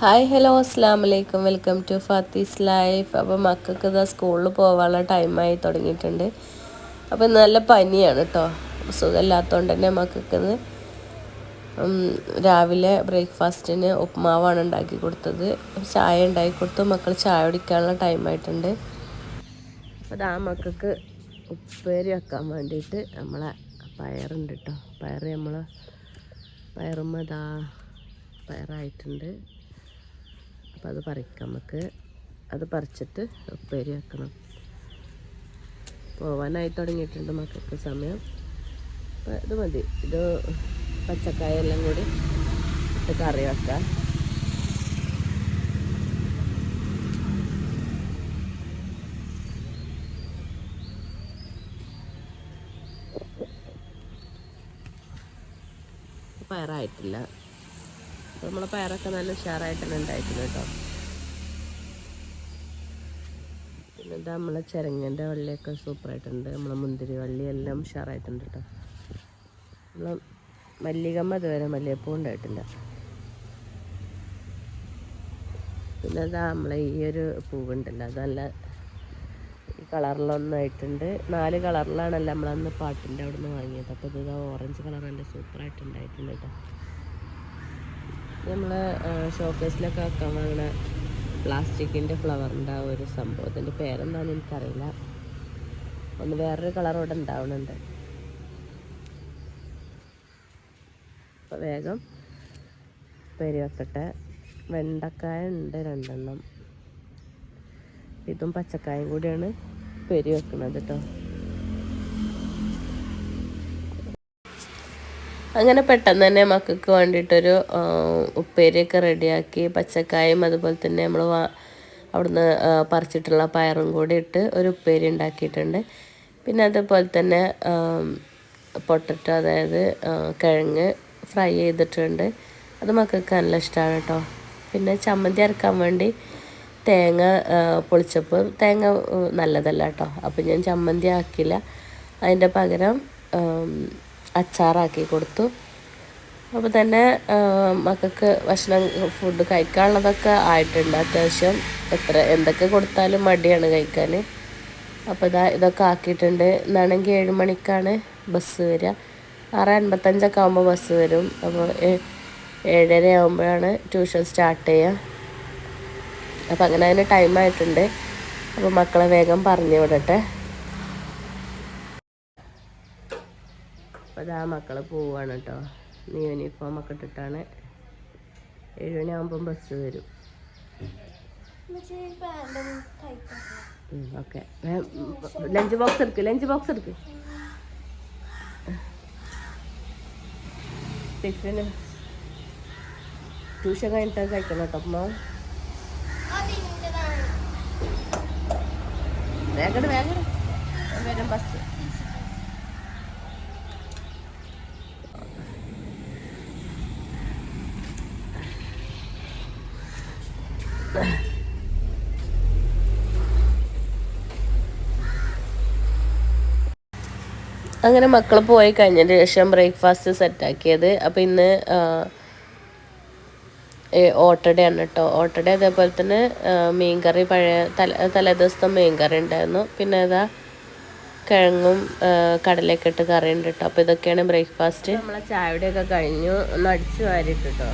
Hi hello അസ്സാം വലൈക്കും welcome to Fathi's life. അപ്പോൾ മക്കൾക്ക് ഇതാ സ്കൂളിൽ പോകാനുള്ള ടൈമായി തുടങ്ങിയിട്ടുണ്ട്. അപ്പോൾ നല്ല പനിയാണ് കേട്ടോ സുഖമില്ലാത്തതുകൊണ്ട് തന്നെ മക്കൾക്ക് രാവിലെ ബ്രേക്ക്ഫാസ്റ്റിന് ഉപ്മാവാണ് ഉണ്ടാക്കി കൊടുത്തത്. ചായ ഉണ്ടാക്കി കൊടുത്തു. മക്കൾ ചായ കുടിക്കാനുള്ള ടൈമായിട്ടുണ്ട്. അപ്പോൾ ആ മക്കൾക്ക് ഉപ്പേരി വെക്കാൻ വേണ്ടിയിട്ട് നമ്മളെ പയറുണ്ട് കേട്ടോ പയർ നമ്മൾ പയറുമ്പോൾ ഇതാ പയറായിട്ടുണ്ട്. അപ്പോൾ അത് പറിക്കാം. നമുക്ക് അത് പറിച്ചിട്ട് ഉപ്പേരി വെക്കണം. പോവാനായി തുടങ്ങിയിട്ടുണ്ട് മക്കൾക്ക് സമയം. അപ്പോൾ ഇത് മതി. ഇത് പച്ചക്കായ എല്ലാം കൂടി ഇട്ട് കറി വെക്കാം. പയറായിട്ടില്ല അപ്പോൾ നമ്മളെ പയറൊക്കെ നല്ല ഉഷാറായിട്ട് ഉണ്ടായിരുന്നു കേട്ടോ. പിന്നെ ഇതാ നമ്മളെ ചിരങ്ങന്റെ വള്ളിയൊക്കെ സൂപ്പറായിട്ടുണ്ട്. നമ്മളെ മുന്തിരി വള്ളി എല്ലാം ഉഷാറായിട്ടുണ്ട് കേട്ടോ. നമ്മളെ മല്ലികമ്മ ഇതുവരെ മല്ലിയപ്പൂ ഉണ്ടായിട്ടില്ല. പിന്നെ അതാ നമ്മളെ ഈ ഒരു പൂവുണ്ടല്ലോ അത് നല്ല ഈ കളറിലൊന്നായിട്ടുണ്ട്. നാല് കളറിലാണല്ലോ നമ്മളന്ന് പാട്ടിന്റെ അവിടെ നിന്ന് വാങ്ങിയത്. അപ്പോൾ ഇത് ഓറഞ്ച് കളർ നല്ല സൂപ്പറായിട്ടുണ്ടായിട്ടുണ്ട് കേട്ടോ. നമ്മൾ ഷോക്കേസിലൊക്കെ വെക്കാൻ വാങ്ങണ പ്ലാസ്റ്റിക്കിന്റെ ഫ്ലവറിന്റെ ആ ഒരു സംഭവം അതിന്റെ പേരെന്താണെന്ന് എനിക്കറിയില്ല. ഒന്ന് വേറൊരു കളർ ഇവിടെ ഉണ്ടാവുന്നുണ്ട് അപ്പോൾ വേഗം പെരി വെക്കട്ടെ വെണ്ടക്കായ ഉണ്ട് രണ്ടെണ്ണം. ഇതും പച്ചക്കായും കൂടിയാണ് പെരി വെക്കുന്നത് കേട്ടോ അങ്ങനെ പെട്ടെന്ന് തന്നെ മക്കൾക്ക് വേണ്ടിയിട്ടൊരു ഉപ്പേരിയൊക്കെ റെഡിയാക്കി പച്ചക്കായും അതുപോലെ തന്നെ നമ്മൾ അവിടുന്ന് പറിച്ചിട്ടുള്ള പയറും കൂടി ഇട്ട് ഒരു ഉപ്പേരി ഉണ്ടാക്കിയിട്ടുണ്ട്. പിന്നെ അതുപോലെ തന്നെ പൊട്ടറ്റോ അതായത് കിഴങ്ങ് ഫ്രൈ ചെയ്തിട്ടുണ്ട്. അത് മക്കൾക്ക് നല്ല ഇഷ്ടമാണ് കേട്ടോ. പിന്നെ ചമ്മന്തി അരക്കാൻ വേണ്ടി തേങ്ങ പൊളിച്ചപ്പോൾ തേങ്ങ നല്ലതല്ല കേട്ടോ. അപ്പോൾ ഞാൻ ചമ്മന്തി ആക്കില്ല അതിന്റെ പകരം അച്ചാറാക്കി കൊടുത്തു. അപ്പോൾ തന്നെ മക്കൾക്ക് ഭക്ഷണം ഫുഡ് കഴിക്കാനുള്ളതൊക്കെ ആയിട്ടുണ്ട് അത്യാവശ്യം. എത്ര എന്തൊക്കെ കൊടുത്താലും മടിയാണ് കഴിക്കാൻ അപ്പോൾ ഇതാ ഇതൊക്കെ ആക്കിയിട്ടുണ്ട്. എന്നാണെങ്കിൽ ഏഴ് മണിക്കാണ് ബസ് വരിക. ആറ് അൻപത്തഞ്ചൊക്കെ ആകുമ്പോൾ ബസ് വരും. അപ്പോൾ ഏഴര ആകുമ്പോഴാണ് ട്യൂഷൻ സ്റ്റാർട്ട് ചെയ്യുക. അപ്പോൾ അങ്ങനെ അതിന് ടൈം ആയിട്ടുണ്ട്. അപ്പോൾ മക്കളെ വേഗം പറഞ്ഞു വിടട്ടെ അപ്പോൾ ഇതാ മക്കൾ പോവാണ് കേട്ടോ യൂണിഫോം ഒക്കെ ഇട്ടിട്ടാണ് ഏഴുമണി ആകുമ്പം ബസ് വരും ഓക്കെ ലഞ്ച് ബോക്സ് എടുക്ക് ലഞ്ച് ബോക്സ് എടുക്ക്. ടിഫിന് ട്യൂഷൻ കഴിഞ്ഞിട്ട് കഴിക്കണം കേട്ടോ അമ്മ വേഗം വേഗം വരും ബസ് അങ്ങനെ മക്കൾ പോയി കഴിഞ്ഞതിന് ശേഷം ബ്രേക്ക്ഫാസ്റ്റ് സെറ്റാക്കിയത്. അപ്പോൾ ഇന്ന് ഓട്ടടയാണ് കേട്ടോ ഓട്ടട അതേപോലെ തന്നെ മീൻകറി പഴയ തല തലേദിവസത്തെ മീൻകറി ഉണ്ടായിരുന്നു. പിന്നെ അതാ കിഴങ്ങും കടലൊക്കെ ഇട്ട് കറി ഉണ്ട് കേട്ടോ അപ്പോൾ ഇതൊക്കെയാണ് ബ്രേക്ക്ഫാസ്റ്റ്. നമ്മളെ ചായയുടെയൊക്കെ കഴിഞ്ഞു. ഒന്ന് അടിച്ചു വാരിട്ട് കേട്ടോ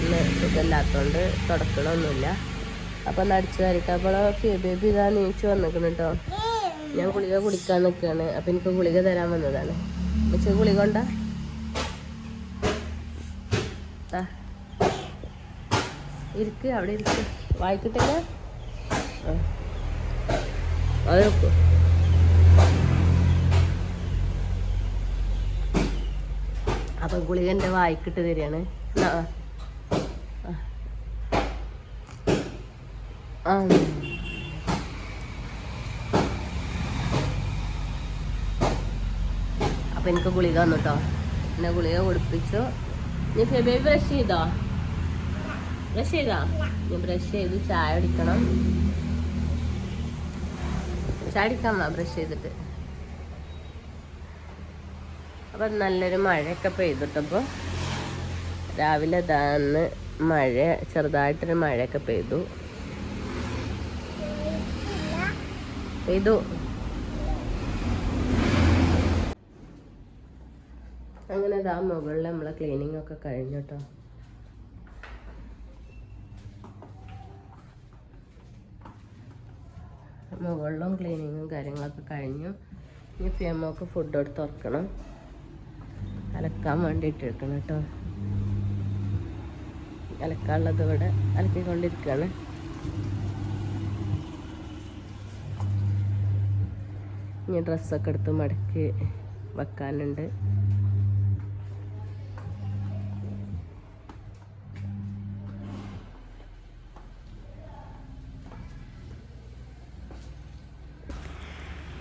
ഇന്ന് ഇതല്ലാത്തതുകൊണ്ട് തുടക്കണമൊന്നുമില്ല അപ്പോൾ നടിച്ചു വാരിട്ട്. അപ്പോൾ ബേബി ഇതാ നീച്ചു വന്നിക്കണം കേട്ടോ ഞാൻ ഗുളിക കുടിക്കാൻ നിൽക്കുകയാണ്. അപ്പം എനിക്ക് ഗുളിക തരാൻ വന്നതാണ്. പക്ഷെ ഗുളിക ഉണ്ടാ ഇരിക്ക് അവിടെ ഇരിക്ക്. വായിക്കട്ടില്ല അത് നോക്കൂ അപ്പം ഗുളിക എന്റെ വായിക്കിട്ട് തരികയാണ്. അപ്പം എനിക്ക് ഗുളിക വന്നു കേട്ടോ എന്നെ ഗുളിക കുടിപ്പിച്ചു. നീ ഫെബി ബ്രഷ് ചെയ്തോ? ബ്രഷ് ചെയ്താ? നീ ബ്രഷ് ചെയ്ത് ചായ അടിക്കണം ചായ അടിക്കാം ബ്രഷ് ചെയ്തിട്ട്? അപ്പം നല്ലൊരു മഴയൊക്കെ പെയ്തിട്ടപ്പോൾ രാവിലെ ഇതാന്ന് മഴ ചെറുതായിട്ടൊരു മഴയൊക്കെ പെയ്തു. പെയ്തു അങ്ങനെ ഇതാ മുകളിൽ നമ്മളെ ക്ലീനിങ് ഒക്കെ കഴിഞ്ഞു കേട്ടോ മുകളിലും ക്ലീനിങ്ങും കാര്യങ്ങളൊക്കെ കഴിഞ്ഞു. ഇനി ഫേമൊക്കെ ഫുഡ് എടുത്ത് തുറക്കണം അലക്കാൻ വേണ്ടിയിട്ട് എടുക്കണം കേട്ടോ അലക്കാനുള്ളത് ഇവിടെ അലക്കിക്കൊണ്ടിരിക്കുകയാണ് ഇനി ഡ്രസ്സൊക്കെ എടുത്ത് മടക്കി വെക്കാനുണ്ട്.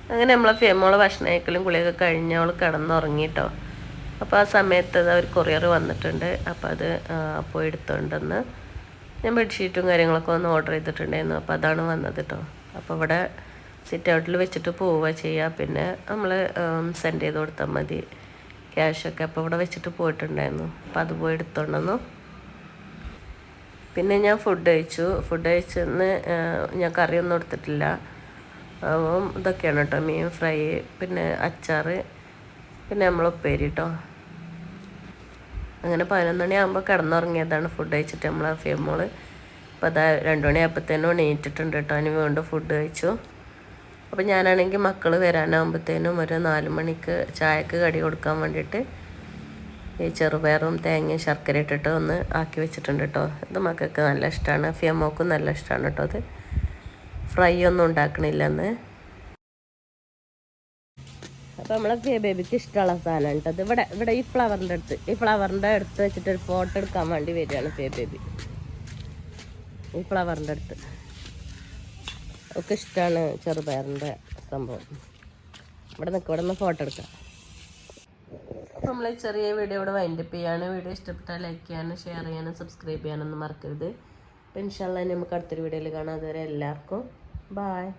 അങ്ങനെ നമ്മളെ ഫേമോൾ ഭക്ഷണം കഴിക്കലും കുളിയൊക്കെ കഴിഞ്ഞ് അവൾ കിടന്നുറങ്ങിട്ടോ. അപ്പോൾ ആ സമയത്ത് ഒരു കൊറിയർ വന്നിട്ടുണ്ട്. അപ്പോൾ അത് പോയി എടുത്തോണ്ടെന്ന് ഞാൻ ബെഡ്ഷീറ്റും കാര്യങ്ങളൊക്കെ ഒന്ന് ഓർഡർ ചെയ്തിട്ടുണ്ടായിരുന്നു. അപ്പോൾ അതാണ് വന്നത് കേട്ടോ അപ്പോൾ ഇവിടെ സിറ്റ് ഔട്ടിൽ വെച്ചിട്ട് പോവുക ചെയ്യുക പിന്നെ നമ്മൾ സെൻഡ് ചെയ്ത് കൊടുത്താൽ മതി. ക്യാഷൊക്കെ അപ്പോൾ ഇവിടെ വെച്ചിട്ട് പോയിട്ടുണ്ടായിരുന്നു. അപ്പോൾ അത് പോയി എടുത്തോണ്ടെന്നു. പിന്നെ ഞാൻ ഫുഡ് കഴിച്ചു. ഫുഡ് കഴിച്ചെന്ന് ഞാൻ കറിയൊന്നും എടുത്തിട്ടില്ല. അപ്പം ഇതൊക്കെയാണ് കേട്ടോ മീൻ ഫ്രൈ പിന്നെ അച്ചാർ പിന്നെ നമ്മൾ ഉപ്പേരി കേട്ടോ അങ്ങനെ പതിനൊന്ന് മണിയാകുമ്പോൾ കിടന്നുറങ്ങിയതാണ് ഫുഡ് കഴിച്ചിട്ട് നമ്മൾ ഫേമോൾ അപ്പോൾ അതാ രണ്ട് മണിയാകുമ്പോഴത്തേനും എണീറ്റിട്ടുണ്ട് കേട്ടോ അതിന് വീണ്ടും ഫുഡ് കഴിച്ചു. അപ്പോൾ ഞാനാണെങ്കിൽ മക്കൾ വരാനാകുമ്പോഴത്തേനും ഒരു നാല് മണിക്ക് ചായക്ക് കടി കൊടുക്കാൻ വേണ്ടിയിട്ട് ഈ ചെറുപയറും തേങ്ങയും ശർക്കര ഇട്ടിട്ട് ഒന്ന് ആക്കി വെച്ചിട്ടുണ്ട് കേട്ടോ ഇത് മക്കൾക്ക് നല്ല ഇഷ്ടമാണ് ഫിയമോക്കും നല്ല ഇഷ്ടമാണ് കേട്ടോ അത് ഫ്രൈ ഒന്നും ഉണ്ടാക്കണില്ലെന്ന്. അപ്പോൾ നമ്മളെ ഫിയ ബേബിക്ക് ഇഷ്ടമുള്ള സാധനമാണ് കേട്ടോ ഇവിടെ ഇവിടെ ഈ ഫ്ലവറിന്റെ അടുത്ത് ഈ ഫ്ലവറിന്റെ അടുത്ത് വെച്ചിട്ട് ഒരു ഫോട്ടോ എടുക്കാൻ വേണ്ടി വരികയാണ് ഫിയ ബേബി. ഈ ഫ്ലവറിന്റെ അടുത്ത്. ഒക്കെ ഇഷ്ടമാണ് ചെറുപയറിന്റെ സംഭവം. ഇവിടെ നിൽക്കുക ഇവിടെ നിന്ന് ഫോട്ടോ എടുക്കാം. അപ്പോൾ നമ്മൾ ചെറിയ വീഡിയോ ഇവിടെ വൈൻഡപ്പ് ചെയ്യാണ്. വീഡിയോ ഇഷ്ടപ്പെട്ടാൽ ലൈക്ക് ചെയ്യാനും ഷെയർ ചെയ്യാനും സബ്സ്ക്രൈബ് ചെയ്യാനൊന്നും മറക്കരുത്. അപ്പോൾ ഇൻഷാല്ല നമുക്ക് അടുത്തൊരു വീഡിയോയിൽ കാണാം. അതുവരെ എല്ലാവർക്കും ബായ്